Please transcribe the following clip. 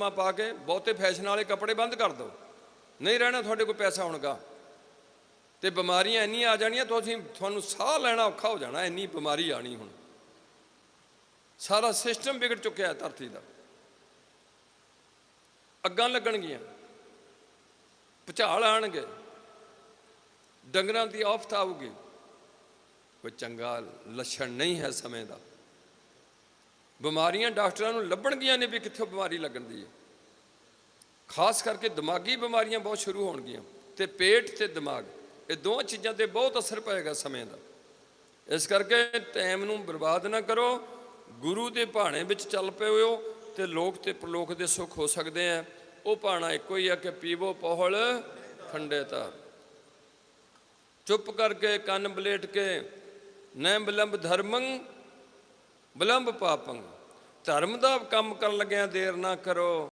ਮਾ ਪਾ ਕੇ ਬਹੁਤੇ ਫੈਸ਼ਨ ਵਾਲੇ ਕੱਪੜੇ ਬੰਦ ਕਰ ਦਿਓ। ਨਹੀਂ ਰਹਿਣਾ ਤੁਹਾਡੇ ਕੋਲ ਪੈਸਾ ਹੋਣਗਾ। ਤੇ ਬਿਮਾਰੀਆਂ ਇੰਨੀਆਂ ਆ ਜਾਣੀਆਂ ਤੁਸੀਂ ਤੁਹਾਨੂੰ ਸਾਹ ਲੈਣਾ ਔਖਾ ਹੋ ਜਾਣਾ, ਇੰਨੀ ਬਿਮਾਰੀ ਆਣੀ ਹੁਣ। ਸਾਰਾ ਸਿਸਟਮ ਵਿਗੜ ਚੁੱਕਿਆ ਹੈ ਧਰਤੀ ਦਾ। ਅੱਗਾਂ ਲੱਗਣਗੀਆਂ। ਭੁਚਾਲ ਆਣਗੇ। ਡੰਗਰਾਂ ਦੀ ਆਫਤ ਆਊਗੀ। ਕੋਈ ਚੰਗਾ ਲੱਛਣ ਨਹੀਂ ਹੈ ਸਮੇਂ ਦਾ। ਬਿਮਾਰੀਆਂ ਡਾਕਟਰਾਂ ਨੂੰ ਲੱਭਣਗੀਆਂ ਨੇ ਵੀ ਕਿੱਥੋਂ ਬਿਮਾਰੀ ਲੱਗਣ ਦੀ ਹੈ। ਖਾਸ ਕਰਕੇ ਦਿਮਾਗੀ ਬਿਮਾਰੀਆਂ ਬਹੁਤ ਸ਼ੁਰੂ ਹੋਣਗੀਆਂ ਤੇ ਪੇਟ ਤੇ ਦਿਮਾਗ, ਇਹ ਦੋਹਾਂ ਚੀਜ਼ਾਂ ਤੇ ਬਹੁਤ ਅਸਰ ਪਏਗਾ ਸਮੇਂ ਦਾ। ਇਸ ਕਰਕੇ ਟਾਈਮ ਨੂੰ ਬਰਬਾਦ ਨਾ ਕਰੋ, ਗੁਰੂ ਦੇ ਭਾਣੇ ਵਿੱਚ ਚੱਲ ਪਏ ਹੋ ਤੇ ਲੋਕ ਤੇ ਪ੍ਰਲੋਕ ਦੇ ਸੁੱਖ ਹੋ ਸਕਦੇ ਆ ਉਹ ਭਾਣਾ ਇੱਕੋ ਹੀ ਆ ਕਿ ਪੀਵੋ ਪੋਹਲ, ਖੰਡੇ ਧਾਰ। ਚੁੱਪ ਕਰਕੇ ਕੰਨ ਬਲੇਟ ਕੇ, ਨੈ ਬਿਲੰਬ ਧਰਮੰ ਬਿਲੰਬ ਪਾਪੰ। ਧਰਮ ਦਾ ਕੰਮ ਕਰਨ ਲੱਗਿਆਂ ਦੇਰ ਨਾ ਕਰੋ।